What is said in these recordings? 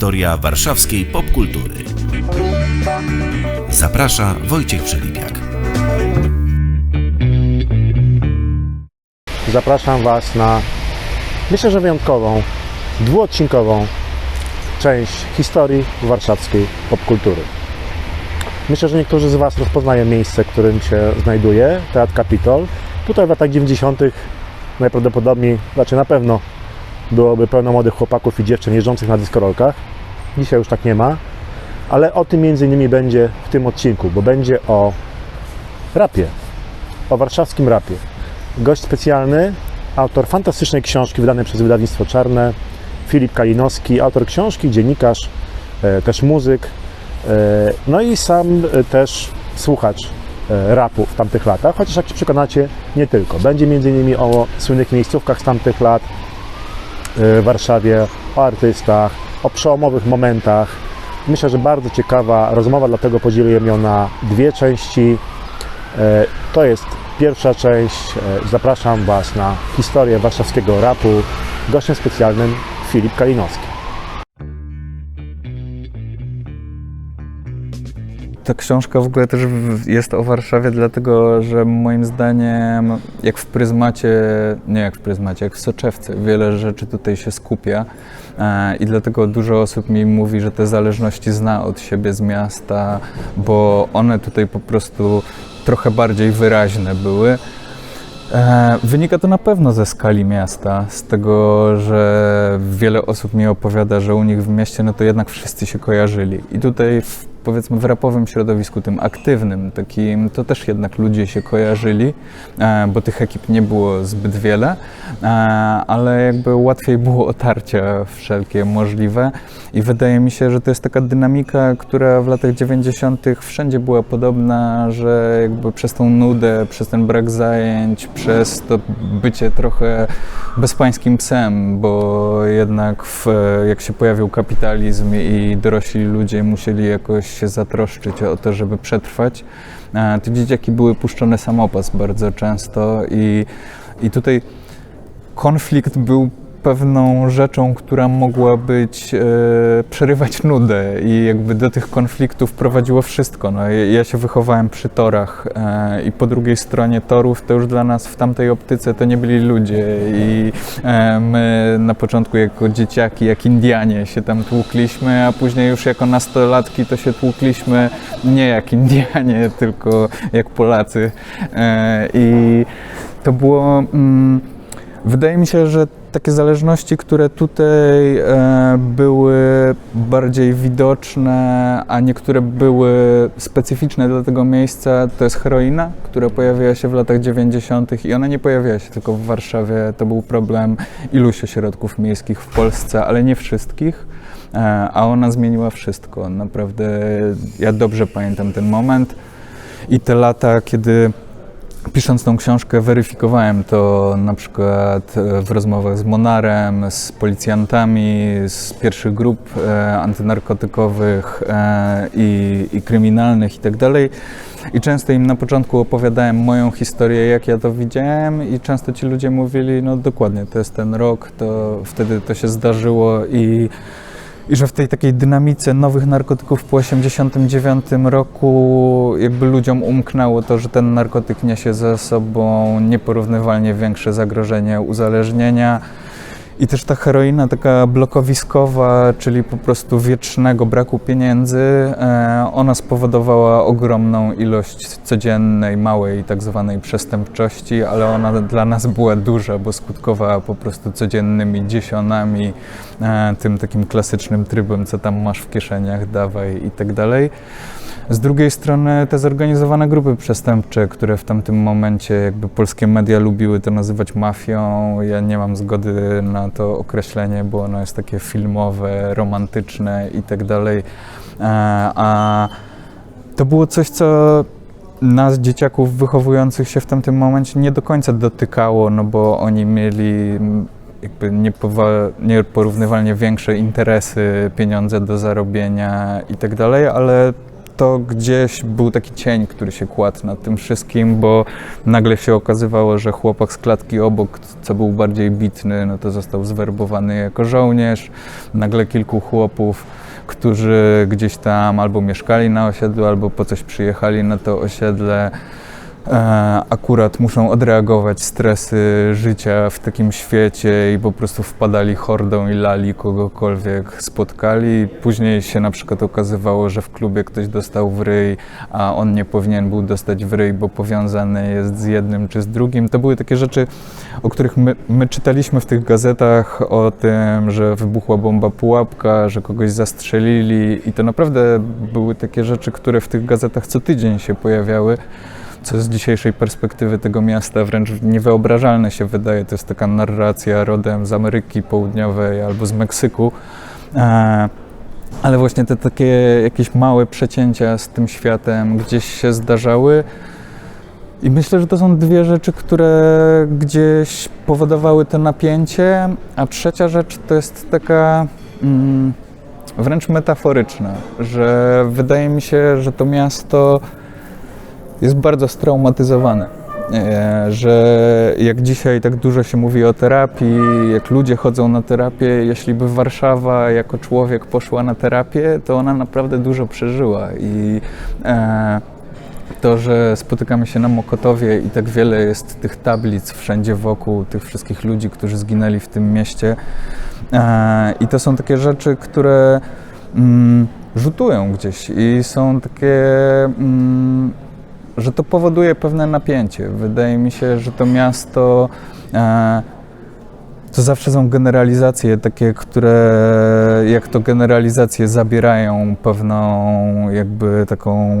Historia warszawskiej popkultury. Zaprasza Wojciech Przelipiak. Zapraszam Was na, myślę, że wyjątkową, dwuodcinkową część historii warszawskiej popkultury. Myślę, że niektórzy z Was rozpoznają miejsce, w którym się znajduje, Teatr Kapitol. Tutaj w latach 90. najprawdopodobniej, znaczy na pewno byłoby pełno młodych chłopaków i dziewczyn jeżdżących na dyskorolkach. Dzisiaj już tak nie ma, ale o tym między innymi będzie w tym odcinku, bo będzie o rapie, o warszawskim rapie. Gość specjalny, autor fantastycznej książki wydanej przez wydawnictwo Czarne, Filip Kalinowski, autor książki, dziennikarz, e, też muzyk, e, no i sam e, też słuchacz rapu w tamtych latach, chociaż jak się przekonacie, nie tylko. Będzie m.in. o słynnych miejscówkach z tamtych lat w Warszawie, o artystach, o przełomowych momentach. Myślę, że bardzo ciekawa rozmowa, dlatego podzieliłem ją na dwie części. E, To jest pierwsza część. E, Zapraszam Was na historię warszawskiego rapu. Gościem specjalnym Filip Kalinowski. Ta książka w ogóle też jest o Warszawie, dlatego że moim zdaniem, jak w pryzmacie, nie jak w pryzmacie, jak w soczewce, wiele rzeczy tutaj się skupia. E, I dlatego dużo osób mi mówi, że te zależności zna od siebie z miasta, bo one tutaj po prostu trochę bardziej wyraźne były. E, Wynika to na pewno ze skali miasta, z tego, że wiele osób mi opowiada, że u nich w mieście no to jednak wszyscy się kojarzyli. I tutaj w, powiedzmy w rapowym środowisku, tym aktywnym, takim, to też jednak ludzie się kojarzyli, e, bo tych ekip nie było zbyt wiele, e, ale jakby łatwiej było otarcia wszelkie możliwe i wydaje mi się, że to jest taka dynamika, która w latach 90. wszędzie była podobna, że jakby przez tą nudę, przez ten brak zajęć, przez to bycie trochę bezpańskim psem, bo jednak w, jak się pojawił kapitalizm i dorośli ludzie musieli jakoś się zatroszczyć o to, żeby przetrwać, e, to dzieciaki były puszczone samopas bardzo często i, i tutaj konflikt był pewną rzeczą, która mogła być, e, przerywać nudę i jakby do tych konfliktów prowadziło wszystko. No, ja się wychowałem przy torach e, i po drugiej stronie torów to już dla nas w tamtej optyce to nie byli ludzie i e, my na początku jako dzieciaki, jak Indianie się tam tłukliśmy, a później już jako nastolatki to się tłukliśmy nie jak Indianie, tylko jak Polacy e, i to było... Mm, Wydaje mi się, że takie zależności, które tutaj e, były bardziej widoczne, a niektóre były specyficzne dla tego miejsca, to jest heroina, która pojawiła się w latach 90. i ona nie pojawiła się tylko w Warszawie. To był problem iluś ośrodków miejskich w Polsce, ale nie wszystkich. E, a ona zmieniła wszystko. Naprawdę ja dobrze pamiętam ten moment i te lata, kiedy Pisząc tą książkę, weryfikowałem to na przykład e, w rozmowach z Monarem, z policjantami, z pierwszych grup e, antynarkotykowych e, i, i kryminalnych itd. I często im na początku opowiadałem moją historię, jak ja to widziałem, i często ci ludzie mówili: No dokładnie, to jest ten rok, to wtedy to się zdarzyło i. I że w tej takiej dynamice nowych narkotyków po 1989 roku jakby ludziom umknęło to, że ten narkotyk niesie ze sobą nieporównywalnie większe zagrożenie uzależnienia. I też ta heroina taka blokowiskowa, czyli po prostu wiecznego braku pieniędzy, e, ona spowodowała ogromną ilość codziennej, małej tak zwanej przestępczości, ale ona dla nas była duża, bo skutkowała po prostu codziennymi dziesionami, e, tym takim klasycznym trybem, co tam masz w kieszeniach, dawaj i tak dalej. Z drugiej strony te zorganizowane grupy przestępcze, które w tamtym momencie jakby polskie media lubiły to nazywać mafią, ja nie mam zgody na to określenie, bo ono jest takie filmowe, romantyczne i tak dalej. E, A to było coś, co nas, dzieciaków wychowujących się w tamtym momencie, nie do końca dotykało, no bo oni mieli jakby nieporównywalnie większe interesy, pieniądze do zarobienia i tak dalej, ale to gdzieś był taki cień, który się kładł nad tym wszystkim, bo nagle się okazywało, że chłopak z klatki obok, co był bardziej bitny, no to został zwerbowany jako żołnierz. Nagle kilku chłopów, którzy gdzieś tam albo mieszkali na osiedlu, albo po coś przyjechali na to osiedle, akurat muszą odreagować stresy życia w takim świecie i po prostu wpadali hordą i lali kogokolwiek spotkali. Później się na przykład okazywało, że w klubie ktoś dostał w ryj, a on nie powinien był dostać w ryj, bo powiązany jest z jednym czy z drugim. To były takie rzeczy, o których my, my czytaliśmy w tych gazetach, o tym, że wybuchła bomba pułapka, że kogoś zastrzelili i to naprawdę były takie rzeczy, które w tych gazetach co tydzień się pojawiały co z dzisiejszej perspektywy tego miasta wręcz niewyobrażalne się wydaje. To jest taka narracja rodem z Ameryki Południowej albo z Meksyku. E, ale właśnie te takie jakieś małe przecięcia z tym światem gdzieś się zdarzały. I myślę, że to są dwie rzeczy, które gdzieś powodowały to napięcie, a trzecia rzecz to jest taka mm, wręcz metaforyczna, że wydaje mi się, że to miasto jest bardzo straumatyzowane. Że jak dzisiaj tak dużo się mówi o terapii, jak ludzie chodzą na terapię, jeśli by Warszawa jako człowiek poszła na terapię, to ona naprawdę dużo przeżyła. I e, to, że spotykamy się na Mokotowie i tak wiele jest tych tablic wszędzie wokół, tych wszystkich ludzi, którzy zginęli w tym mieście. E, I to są takie rzeczy, które mm, rzutują gdzieś i są takie. Że to powoduje pewne napięcie. Wydaje mi się, że to miasto e, to zawsze są generalizacje takie, które jak to generalizacje zabierają pewną jakby taką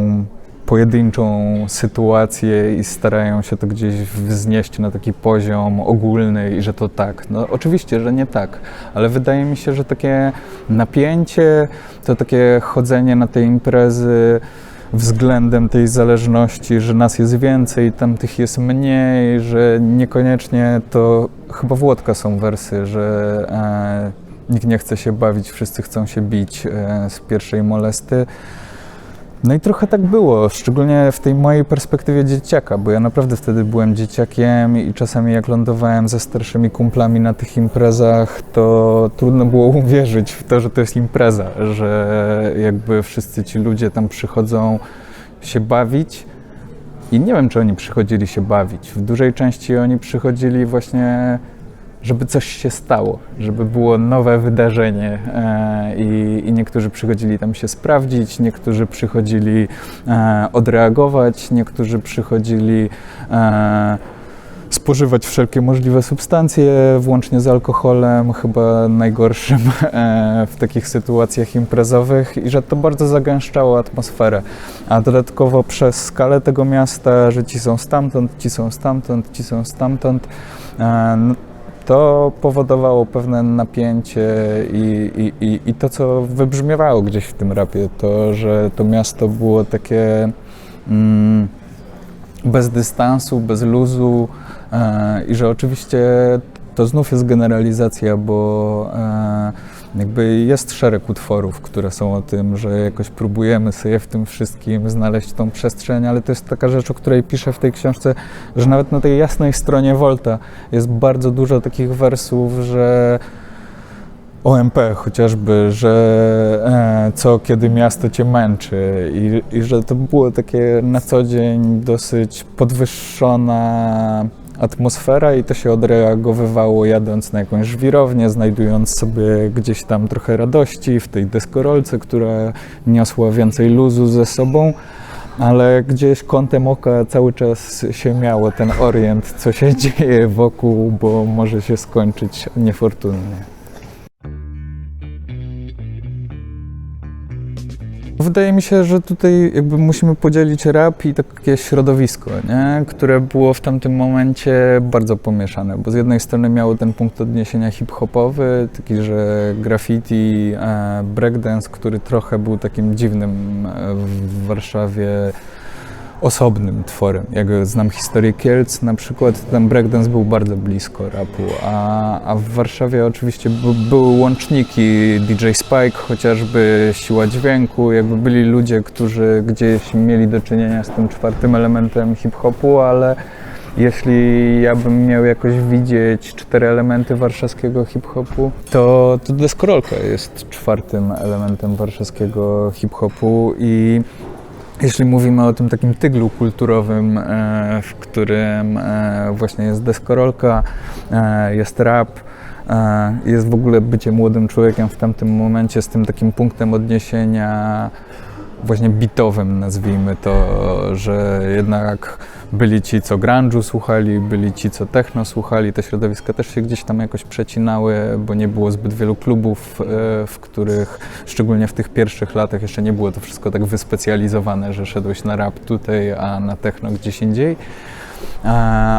pojedynczą sytuację i starają się to gdzieś wznieść na taki poziom ogólny i że to tak. No oczywiście, że nie tak, ale wydaje mi się, że takie napięcie, to takie chodzenie na te imprezy, względem tej zależności, że nas jest więcej, tamtych jest mniej, że niekoniecznie to chyba w Łodka są wersy, że e, nikt nie chce się bawić, wszyscy chcą się bić e, z pierwszej molesty. No i trochę tak było, szczególnie w tej mojej perspektywie dzieciaka, bo ja naprawdę wtedy byłem dzieciakiem i czasami jak lądowałem ze starszymi kumplami na tych imprezach, to trudno było uwierzyć w to, że to jest impreza, że jakby wszyscy ci ludzie tam przychodzą się bawić i nie wiem, czy oni przychodzili się bawić. W dużej części oni przychodzili właśnie żeby coś się stało, żeby było nowe wydarzenie e, i, i niektórzy przychodzili tam się sprawdzić, niektórzy przychodzili e, odreagować, niektórzy przychodzili e, spożywać wszelkie możliwe substancje, włącznie z alkoholem, chyba najgorszym w takich sytuacjach imprezowych i że to bardzo zagęszczało atmosferę. A dodatkowo przez skalę tego miasta, że ci są stamtąd, ci są stamtąd, ci są stamtąd, no, to powodowało pewne napięcie i, i, i, i to, co wybrzmiewało gdzieś w tym rapie, to, że to miasto było takie mm, bez dystansu, bez luzu e, i że oczywiście to znów jest generalizacja, bo e, jakby jest szereg utworów, które są o tym, że jakoś próbujemy sobie w tym wszystkim znaleźć tą przestrzeń, ale to jest taka rzecz, o której piszę w tej książce, że nawet na tej jasnej stronie Volta jest bardzo dużo takich wersów, że OMP chociażby, że e, co kiedy miasto cię męczy i, i że to było takie na co dzień dosyć podwyższona atmosfera i to się odreagowywało jadąc na jakąś żwirownię, znajdując sobie gdzieś tam trochę radości w tej deskorolce, która niosła więcej luzu ze sobą, ale gdzieś kątem oka cały czas się miało ten orient, co się dzieje wokół, bo może się skończyć niefortunnie. Wydaje mi się, że tutaj jakby musimy podzielić rap i takie środowisko, nie? które było w tamtym momencie bardzo pomieszane, bo z jednej strony miało ten punkt odniesienia hip-hopowy, taki, że graffiti, e, breakdance, który trochę był takim dziwnym e, w Warszawie osobnym tworem. Jak znam historię Kielc na przykład, tam breakdance był bardzo blisko rapu, a, a w Warszawie oczywiście by, były łączniki, DJ Spike chociażby, siła dźwięku, jakby byli ludzie, którzy gdzieś mieli do czynienia z tym czwartym elementem hip-hopu, ale jeśli ja bym miał jakoś widzieć cztery elementy warszawskiego hip-hopu, to, to deskorolka jest czwartym elementem warszawskiego hip-hopu i jeśli mówimy o tym takim tyglu kulturowym, e, w którym e, właśnie jest deskorolka, e, jest rap, jest w ogóle bycie młodym człowiekiem w tamtym momencie z tym takim punktem odniesienia właśnie bitowym, nazwijmy to, że jednak byli ci, co grunge'u słuchali, byli ci, co techno słuchali, te środowiska też się gdzieś tam jakoś przecinały, bo nie było zbyt wielu klubów, e, w których, szczególnie w tych pierwszych latach, jeszcze nie było to wszystko tak wyspecjalizowane, że szedłeś na rap tutaj, a na techno gdzieś indziej. E,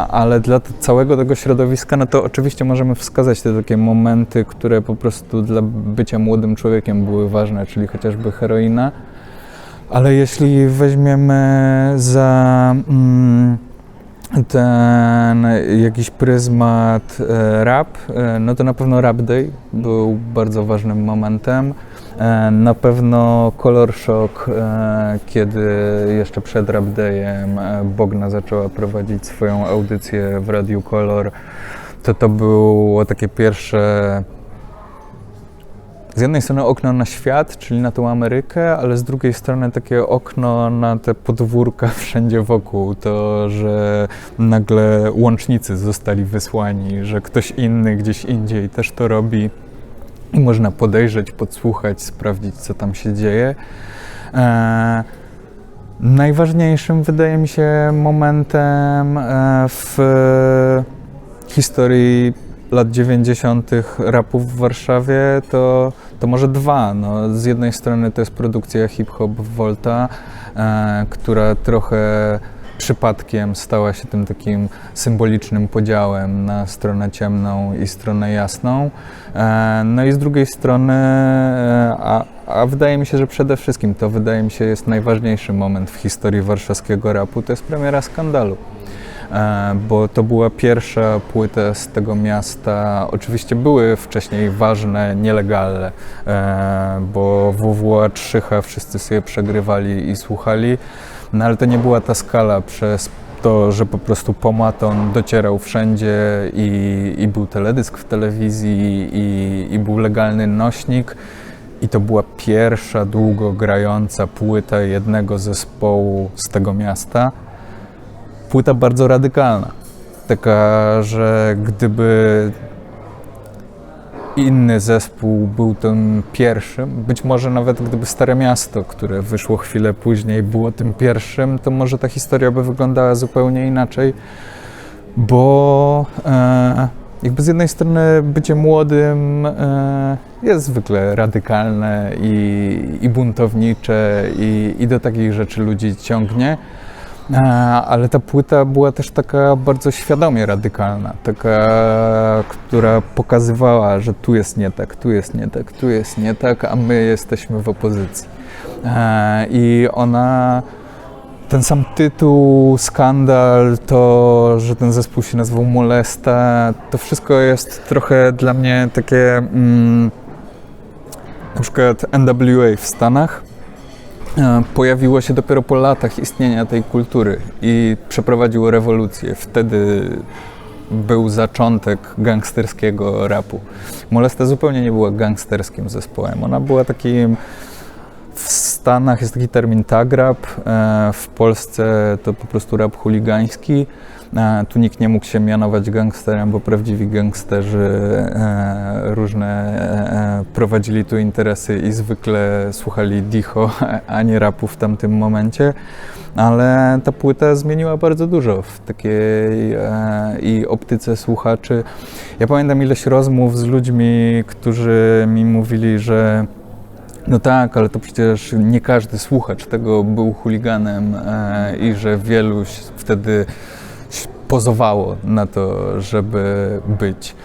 Ale dla całego tego środowiska, no to oczywiście możemy wskazać te takie momenty, które po prostu dla bycia młodym człowiekiem były ważne, czyli chociażby heroina. Ale jeśli weźmiemy za mm, ten jakiś pryzmat e, rap, e, no to na pewno Rap Day był bardzo ważnym momentem. E, na pewno Color Shock, kiedy jeszcze przed Rap Dayem Bogna zaczęła prowadzić swoją audycję w Radiu Color, to to było takie pierwsze z jednej strony okno na świat, czyli na tą Amerykę, ale z drugiej strony takie okno na te podwórka wszędzie wokół. To, że nagle łącznicy zostali wysłani, że ktoś inny gdzieś indziej też to robi i można podejrzeć, podsłuchać, sprawdzić, co tam się dzieje. E, najważniejszym wydaje mi się momentem e, w historii lat 90. rapu w Warszawie to, to może dwa. No, z jednej strony to jest produkcja hip-hop Volta, e, która trochę przypadkiem stała się tym takim symbolicznym podziałem na stronę ciemną i stronę jasną. E, no i z drugiej strony, e, a, a wydaje mi się, że przede wszystkim to wydaje mi się jest najważniejszy moment w historii warszawskiego rapu, to jest premiera skandalu bo to była pierwsza płyta z tego miasta. Oczywiście były wcześniej ważne, nielegalne, e, bo WWA 3H wszyscy sobie przegrywali i słuchali, no ale to nie była ta skala przez to, że po prostu pomaton docierał wszędzie i, i był teledysk w telewizji i, i był legalny nośnik. I to była pierwsza długo grająca płyta jednego zespołu z tego miasta płyta bardzo radykalna. Taka, że gdyby inny zespół był tym pierwszym, być może nawet gdyby Stare Miasto, które wyszło chwilę później, było tym pierwszym, to może ta historia by wyglądała zupełnie inaczej, bo e, jakby z jednej strony bycie młodym e, jest zwykle radykalne i, i buntownicze i, i do takich rzeczy ludzi ciągnie. Ale ta płyta była też taka bardzo świadomie radykalna, taka, która pokazywała, że tu jest nie tak, tu jest nie tak, tu jest nie tak, a my jesteśmy w opozycji. I ona, ten sam tytuł, skandal, to, że ten zespół się nazywał Molesta, to wszystko jest trochę dla mnie takie, mm, na przykład NWA w Stanach, pojawiło się dopiero po latach istnienia tej kultury i przeprowadziło rewolucję. Wtedy był zaczątek gangsterskiego rapu. Molesta zupełnie nie była gangsterskim zespołem. Ona była takim. W Stanach jest taki termin tag rap, e, w Polsce to po prostu rap chuligański. E, Tu nikt nie mógł się mianować gangsterem, bo prawdziwi gangsterzy e, różne prowadzili tu interesy i zwykle słuchali dicho, a nie rapu w tamtym momencie. Ale ta płyta zmieniła bardzo dużo w takiej i optyce słuchaczy. Ja pamiętam ileś rozmów z ludźmi, którzy mi mówili, że no tak, ale to przecież nie każdy słuchacz tego był chuliganem e, i że wielu wtedy pozowało na to, żeby być.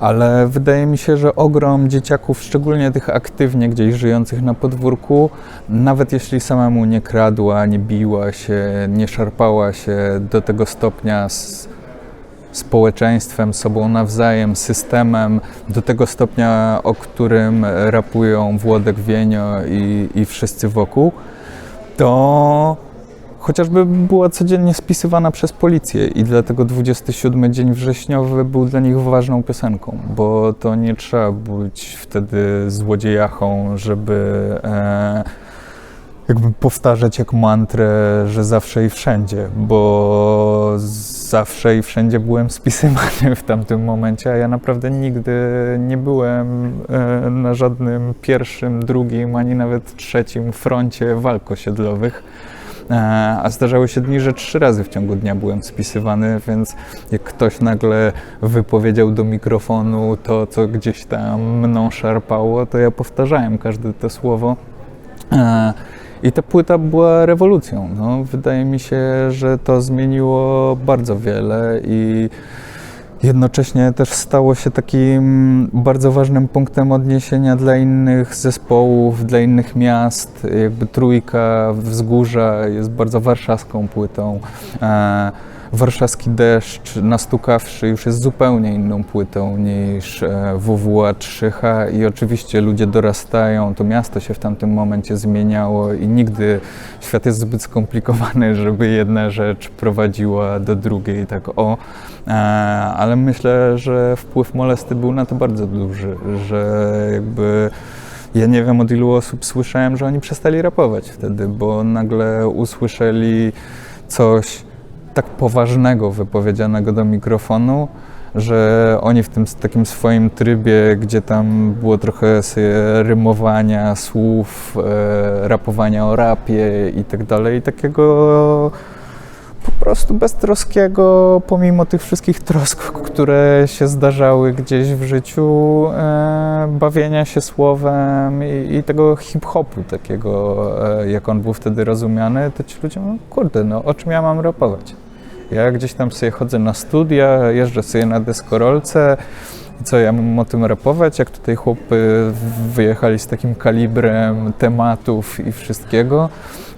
ale wydaje mi się, że ogrom dzieciaków, szczególnie tych aktywnie gdzieś żyjących na podwórku, nawet jeśli samemu nie kradła, nie biła się, nie szarpała się do tego stopnia z społeczeństwem, sobą nawzajem, systemem, do tego stopnia, o którym rapują Włodek Wienio i, i wszyscy wokół, to chociażby była codziennie spisywana przez policję i dlatego 27 dzień wrześniowy był dla nich ważną piosenką, bo to nie trzeba być wtedy złodziejachą, żeby e, jakby powtarzać jak mantrę, że zawsze i wszędzie, bo zawsze i wszędzie byłem spisywany w tamtym momencie, a ja naprawdę nigdy nie byłem e, na żadnym pierwszym, drugim, ani nawet trzecim froncie walk osiedlowych. E, A zdarzały się dni, że trzy razy w ciągu dnia byłem spisywany, więc jak ktoś nagle wypowiedział do mikrofonu to, co gdzieś tam mną szarpało, to ja powtarzałem każde to słowo. I ta płyta była rewolucją. No, wydaje mi się, że to zmieniło bardzo wiele i jednocześnie też stało się takim bardzo ważnym punktem odniesienia dla innych zespołów, dla innych miast. Jakby Trójka Wzgórza jest bardzo warszawską płytą. E, Warszawski deszcz, nastukawszy, już jest zupełnie inną płytą niż e, WWA 3H i oczywiście ludzie dorastają, to miasto się w tamtym momencie zmieniało i nigdy świat jest zbyt skomplikowany, żeby jedna rzecz prowadziła do drugiej, tak o. E, ale myślę, że wpływ molesty był na to bardzo duży, że jakby ja nie wiem od ilu osób słyszałem, że oni przestali rapować wtedy, bo nagle usłyszeli coś tak poważnego wypowiedzianego do mikrofonu, że oni w tym takim swoim trybie, gdzie tam było trochę rymowania słów, e, rapowania o rapie i tak dalej, takiego po prostu beztroskiego, pomimo tych wszystkich trosk, które się zdarzały gdzieś w życiu, e, bawienia się słowem i, i tego hip-hopu takiego, e, jak on był wtedy rozumiany, to ci ludzie mówią, kurde, no o czym ja mam rapować? Ja gdzieś tam sobie chodzę na studia, jeżdżę sobie na deskorolce co, ja mam o tym rapować, jak tutaj chłopy wyjechali z takim kalibrem tematów i wszystkiego.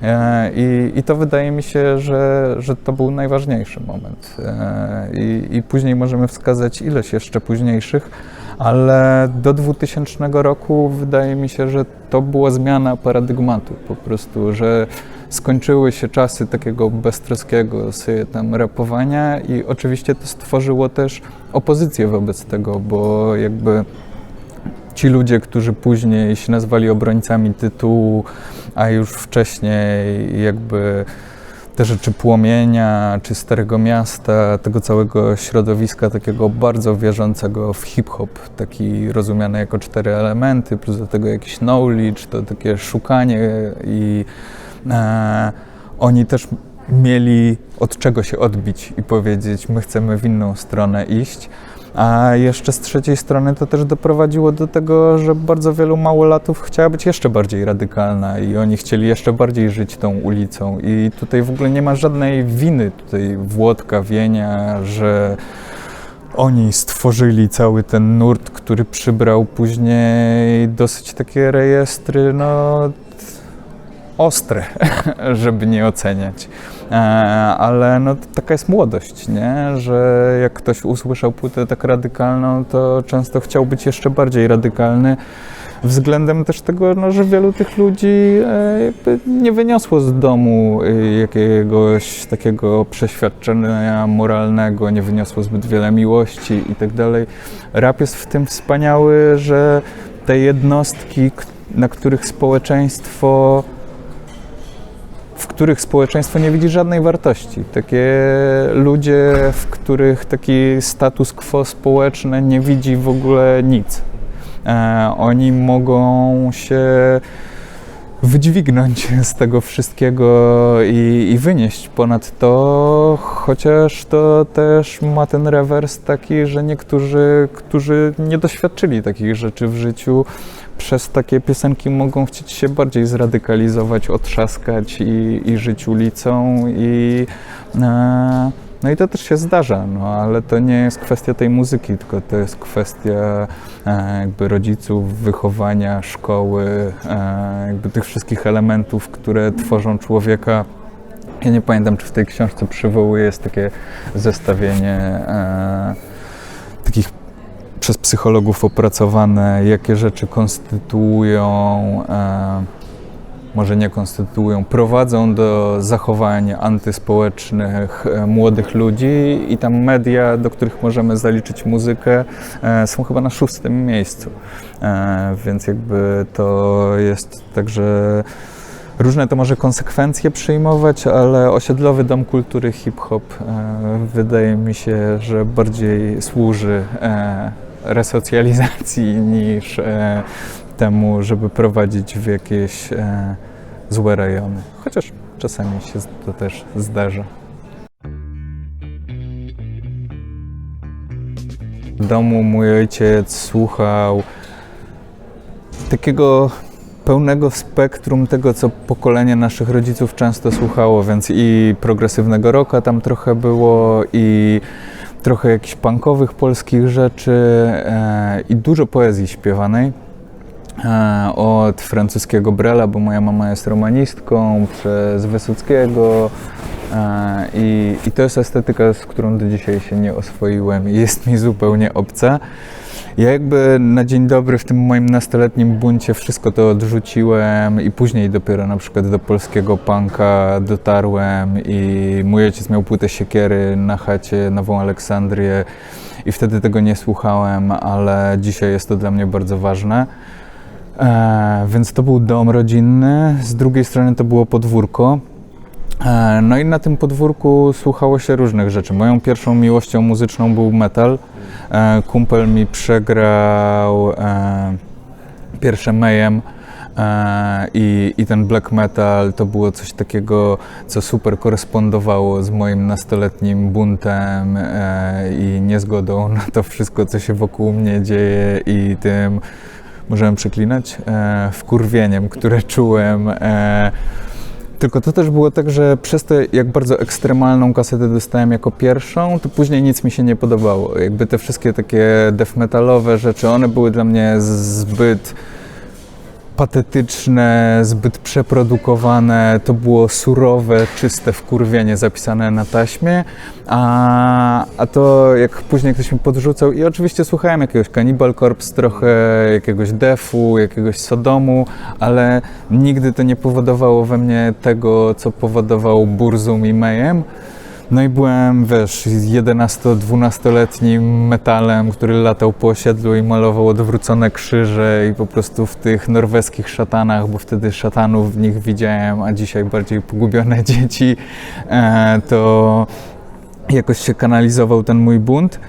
E, I, I to wydaje mi się, że, że to był najważniejszy moment. E, I, I później możemy wskazać ileś jeszcze późniejszych, ale do 2000 roku wydaje mi się, że to była zmiana paradygmatu po prostu, że skończyły się czasy takiego beztroskiego sobie tam rapowania i oczywiście to stworzyło też opozycję wobec tego, bo jakby ci ludzie, którzy później się nazwali obrońcami tytułu, a już wcześniej jakby te rzeczy płomienia, czy Starego Miasta, tego całego środowiska takiego bardzo wierzącego w hip-hop, taki rozumiany jako cztery elementy, plus do tego jakiś knowledge, to takie szukanie i oni też mieli od czego się odbić i powiedzieć, my chcemy w inną stronę iść. A jeszcze z trzeciej strony to też doprowadziło do tego, że bardzo wielu małolatów chciała być jeszcze bardziej radykalna i oni chcieli jeszcze bardziej żyć tą ulicą. I tutaj w ogóle nie ma żadnej winy tutaj Włodka, Wienia, że oni stworzyli cały ten nurt, który przybrał później dosyć takie rejestry, no ostre, żeby nie oceniać. E, ale no, taka jest młodość, nie? że jak ktoś usłyszał płytę tak radykalną, to często chciał być jeszcze bardziej radykalny. Względem też tego, no, że wielu tych ludzi e, nie wyniosło z domu e, jakiegoś takiego przeświadczenia moralnego, nie wyniosło zbyt wiele miłości i tak dalej. Rap jest w tym wspaniały, że te jednostki, na których społeczeństwo w których społeczeństwo nie widzi żadnej wartości. Takie ludzie, w których taki status quo społeczny nie widzi w ogóle nic. E, oni mogą się wydźwignąć z tego wszystkiego i, i wynieść ponad to, chociaż to też ma ten rewers taki, że niektórzy, którzy nie doświadczyli takich rzeczy w życiu, przez takie piosenki mogą chcieć się bardziej zradykalizować, otrzaskać i, i żyć ulicą i e, No i to też się zdarza, no ale to nie jest kwestia tej muzyki, tylko to jest kwestia e, jakby rodziców, wychowania, szkoły, e, jakby tych wszystkich elementów, które tworzą człowieka. Ja nie pamiętam, czy w tej książce przywołuje jest takie zestawienie e, takich przez psychologów opracowane, jakie rzeczy konstytuują, e, może nie konstytuują, prowadzą do zachowań antyspołecznych e, młodych ludzi i tam media, do których możemy zaliczyć muzykę, e, są chyba na szóstym miejscu. E, więc jakby to jest także różne to może konsekwencje przyjmować, ale osiedlowy dom kultury hip-hop wydaje mi się, że bardziej służy resocjalizacji niż temu, żeby prowadzić w jakieś e, złe rejony. Chociaż czasami się to też zdarza. W domu mój ojciec słuchał takiego pełnego spektrum tego, co pokolenie naszych rodziców często słuchało, więc i progresywnego rocka tam trochę było, i trochę jakichś punkowych polskich rzeczy, e, i dużo poezji śpiewanej. E, od francuskiego Brela, bo moja mama jest romanistką, przez Wysockiego. E, I, I to jest estetyka, z którą do dzisiaj się nie oswoiłem i jest mi zupełnie obca. Ja jakby na dzień dobry w tym moim nastoletnim buncie wszystko to odrzuciłem i później dopiero na przykład do polskiego punka dotarłem i mój ojciec miał płytę Siekiery na chacie, Nową Aleksandrię i wtedy tego nie słuchałem, ale dzisiaj jest to dla mnie bardzo ważne. E, więc to był dom rodzinny, z drugiej strony to było podwórko. E, no i na tym podwórku słuchało się różnych rzeczy. Moją pierwszą miłością muzyczną był metal. E, kumpel mi przegrał e, pierwsze Mayhem. E, I, I ten black metal to było coś takiego, co super korespondowało z moim nastoletnim buntem e, i niezgodą na to wszystko, co się wokół mnie dzieje i tym, możemy przeklinać, e, wkurwieniem, które czułem. E, tylko to też było tak, że przez to, jak bardzo ekstremalną kasetę dostałem jako pierwszą, to później nic mi się nie podobało. Jakby te wszystkie takie death metalowe rzeczy, one były dla mnie zbyt patetyczne, zbyt przeprodukowane, to było surowe, czyste wkurwienie zapisane na taśmie, a, a to jak później ktoś mi podrzucał i oczywiście słuchałem jakiegoś Cannibal Corpse, trochę jakiegoś Defu, jakiegoś Sodomu, ale nigdy to nie powodowało we mnie tego, co powodował Burzum i Mayhem. No i byłem, wiesz, 11-12-letnim metalem, który latał po osiedlu i malował odwrócone krzyże i po prostu w tych norweskich szatanach, bo wtedy szatanów w nich widziałem, a dzisiaj bardziej pogubione dzieci, e, to jakoś się kanalizował ten mój bunt.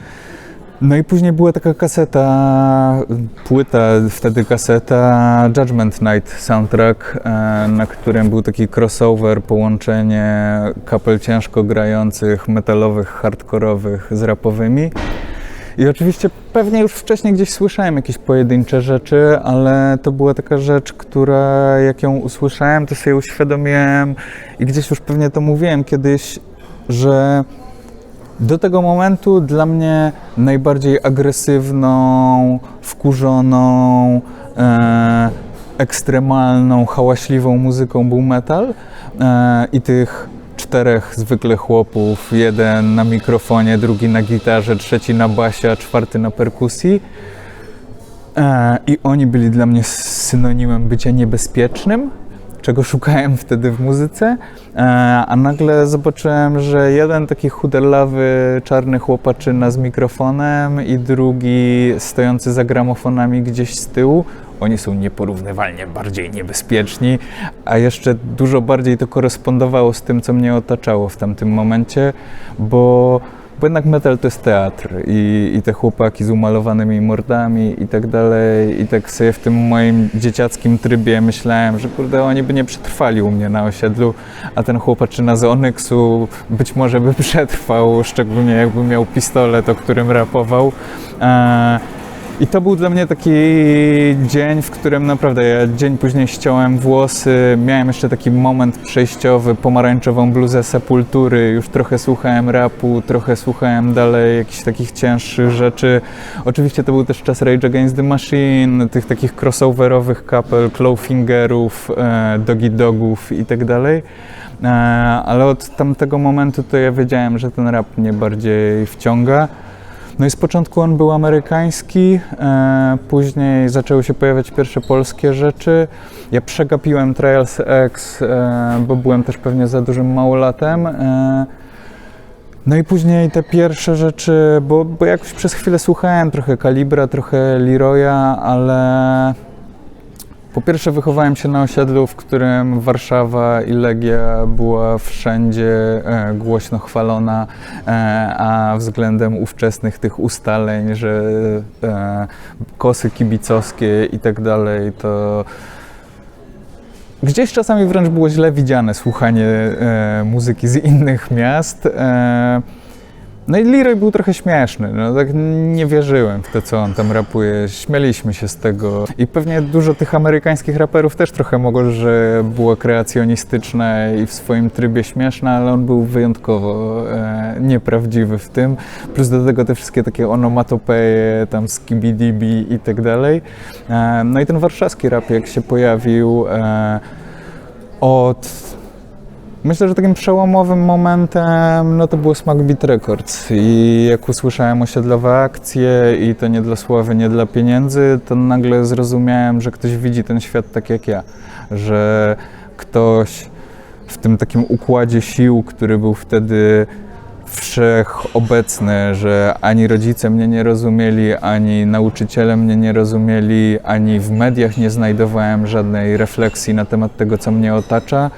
No i później była taka kaseta, płyta, wtedy kaseta Judgment Night soundtrack, e, na którym był taki crossover, połączenie kapel ciężko grających, metalowych, hardkorowych z rapowymi. I oczywiście pewnie już wcześniej gdzieś słyszałem jakieś pojedyncze rzeczy, ale to była taka rzecz, która jak ją usłyszałem, to sobie uświadomiłem i gdzieś już pewnie to mówiłem kiedyś, że do tego momentu dla mnie najbardziej agresywną, wkurzoną, e, ekstremalną, hałaśliwą muzyką był metal e, i tych czterech zwykle chłopów, jeden na mikrofonie, drugi na gitarze, trzeci na basie, a czwarty na perkusji. E, I oni byli dla mnie synonimem bycia niebezpiecznym, czego szukałem wtedy w muzyce, e, a nagle zobaczyłem, że jeden taki chuderlawy, czarny chłopaczyna z mikrofonem i drugi stojący za gramofonami gdzieś z tyłu, oni są nieporównywalnie bardziej niebezpieczni, a jeszcze dużo bardziej to korespondowało z tym, co mnie otaczało w tamtym momencie, bo bo jednak metal to jest teatr i, i te chłopaki z umalowanymi mordami i tak dalej. I tak sobie w tym moim dzieciackim trybie myślałem, że kurde, oni by nie przetrwali u mnie na osiedlu, a ten chłopaczyna z Onyksu być może by przetrwał, szczególnie jakby miał pistolet, o którym rapował. E, I to był dla mnie taki dzień, w którym naprawdę ja dzień później ściąłem włosy, miałem jeszcze taki moment przejściowy, pomarańczową bluzę Sepultury, już trochę słuchałem rapu, trochę słuchałem dalej jakichś takich cięższych rzeczy. Oczywiście to był też czas Rage Against the Machine, tych takich crossoverowych kapel, Clawfingerów, e, Doggy Dogów i tak dalej. E, ale od tamtego momentu to ja wiedziałem, że ten rap mnie bardziej wciąga. No i z początku on był amerykański, e, później zaczęły się pojawiać pierwsze polskie rzeczy. Ja przegapiłem Trials X, e, bo byłem też pewnie za dużym małolatem. E, no i później te pierwsze rzeczy, bo, bo jakoś przez chwilę słuchałem trochę Kalibra, trochę Leroya, ale po pierwsze wychowałem się na osiedlu, w którym Warszawa i Legia była wszędzie e, głośno chwalona, e, a względem ówczesnych tych ustaleń, że e, kosy kibicowskie i tak dalej, to gdzieś czasami wręcz było źle widziane słuchanie muzyki z innych miast. No i Leroy był trochę śmieszny, no tak nie wierzyłem w to, co on tam rapuje, śmieliśmy się z tego. I pewnie dużo tych amerykańskich raperów też trochę mogło, że było kreacjonistyczne i w swoim trybie śmieszne, ale on był wyjątkowo e, nieprawdziwy w tym, plus do tego te wszystkie takie onomatopeje, tam skibidibi i tak dalej. E, no i ten warszawski rap, jak się pojawił e, od Myślę, że takim przełomowym momentem no to było Smack Beat Records. I jak usłyszałem osiedlowe akcje i to nie dla sławy, nie dla pieniędzy, to nagle zrozumiałem, że ktoś widzi ten świat tak jak ja, że ktoś w tym takim układzie sił, który był wtedy wszechobecny, że ani rodzice mnie nie rozumieli, ani nauczyciele mnie nie rozumieli, ani w mediach nie znajdowałem żadnej refleksji na temat tego, co mnie otacza,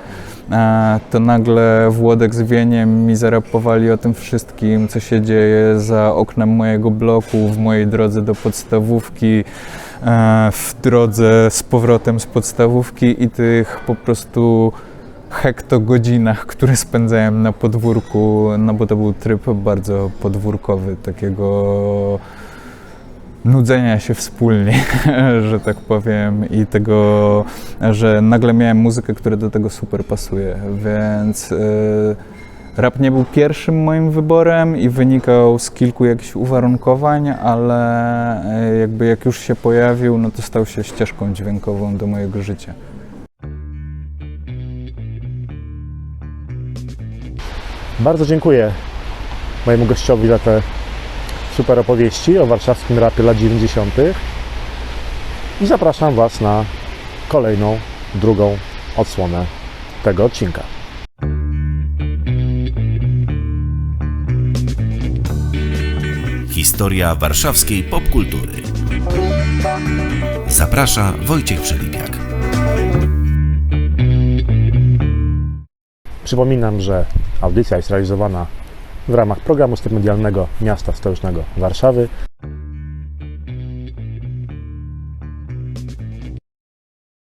to nagle Włodek z Wieniem mi zarapowali o tym wszystkim, co się dzieje za oknem mojego bloku, w mojej drodze do podstawówki, e, w drodze z powrotem z podstawówki i tych po prostu hektogodzinach, które spędzałem na podwórku, no bo to był tryb bardzo podwórkowy, takiego nudzenia się wspólnie, że tak powiem, i tego, że nagle miałem muzykę, która do tego super pasuje, więc yy, rap nie był pierwszym moim wyborem i wynikał z kilku jakichś uwarunkowań, ale yy, jakby jak już się pojawił, no to stał się ścieżką dźwiękową do mojego życia. Bardzo dziękuję mojemu gościowi za te super opowieści o warszawskim rapie lat 90. I zapraszam Was na kolejną, drugą odsłonę tego odcinka. Historia warszawskiej popkultury. Zaprasza Wojciech Przelibiak. Przypominam, że audycja jest realizowana w ramach programu stypendialnego Miasta Stołecznego Warszawy